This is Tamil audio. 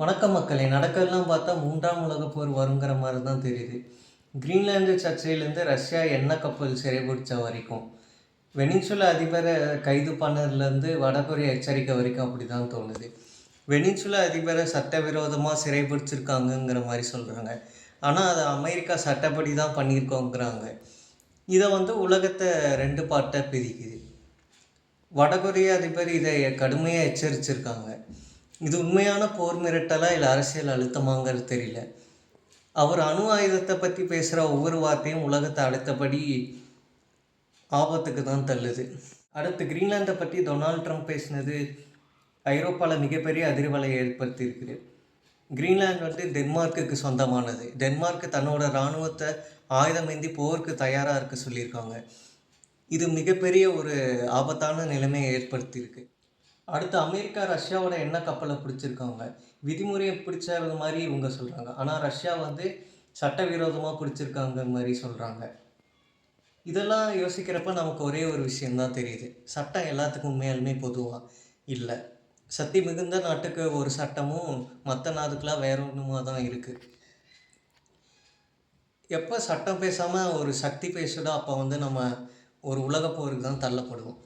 வணக்கம் மக்களே நடக்கிறதெல்லாம் பார்த்தா மூன்றாம் உலகப் போர் வருங்கிற மாதிரி தான் தெரியுது. கிரீன்லாந்து சர்ச்சையிலேருந்து ரஷ்யா எண்ணெய் கப்பல் சிறைபிடிச்ச வரைக்கும். வெனிசுலா அதிபரை கைது பண்ணதுலேருந்து வடகொரிய எச்சரிக்கை வரைக்கும் அப்படி தான் தோணுது. வெனிசுலா அதிபரை சட்டவிரோதமாக சிறைபிடிச்சிருக்காங்கங்கிற மாதிரி சொல்கிறாங்க ஆனால் அதை அமெரிக்கா சட்டப்படி தான் பண்ணியிருக்கோங்கிறாங்க. இதை வந்து உலகத்தை ரெண்டு பார்ட்டாக பிரிக்குது. வடகொரிய அதிபர் இதை கடுமையாக எச்சரிச்சிருக்காங்க. இது உண்மையான போர் மிரட்டலா இல்லை அரசியல் அழுத்தமாங்கிறது தெரியல. அவர் அணு ஆயுதத்தை பற்றி பேசுகிற ஒவ்வொரு வார்த்தையும் உலகத்தை அடுத்தபடி ஆபத்துக்கு தான் தள்ளுது. அடுத்து கிரீன்லாந்தை பற்றி டொனால்ட் ட்ரம்ப் பேசினது ஐரோப்பாவில் மிகப்பெரிய அதிர்வலை ஏற்படுத்தியிருக்குது. கிரீன்லாந்து வந்து டென்மார்க்குக்கு சொந்தமானது. டென்மார்க் தன்னோட இராணுவத்தை ஆயுதமேந்தி போருக்கு தயாராக இருக்க சொல்லியிருக்காங்க. இது மிகப்பெரிய ஒரு ஆபத்தான நிலைமையை ஏற்படுத்தியிருக்கு. அடுத்து அமெரிக்கா ரஷ்யாவோட எண்ணெய் கப்பலை பிடிச்சிருக்காங்க விதிமுறையை பிடிச்சது மாதிரி இவங்க சொல்கிறாங்க ஆனால் ரஷ்யா வந்து சட்டவிரோதமாக பிடிச்சிருக்காங்க மாதிரி சொல்கிறாங்க இதெல்லாம் யோசிக்கிறப்ப நமக்கு ஒரே ஒரு விஷயம்தான் தெரியுது. சட்டம் எல்லாத்துக்கும் உண்மையாலுமே பொதுவாக இல்லை. சக்தி மிகுந்த நாட்டுக்கு ஒரு சட்டமும் மற்ற நாட்டுக்கெலாம் வேற ஒன்றுமா தான் இருக்குது எப்போ சட்டம் பேசாமல் ஒரு சக்தி பேசுதோ அப்போ வந்து நம்ம ஒரு உலக போருக்கு தான் தள்ளப்படுவோம்.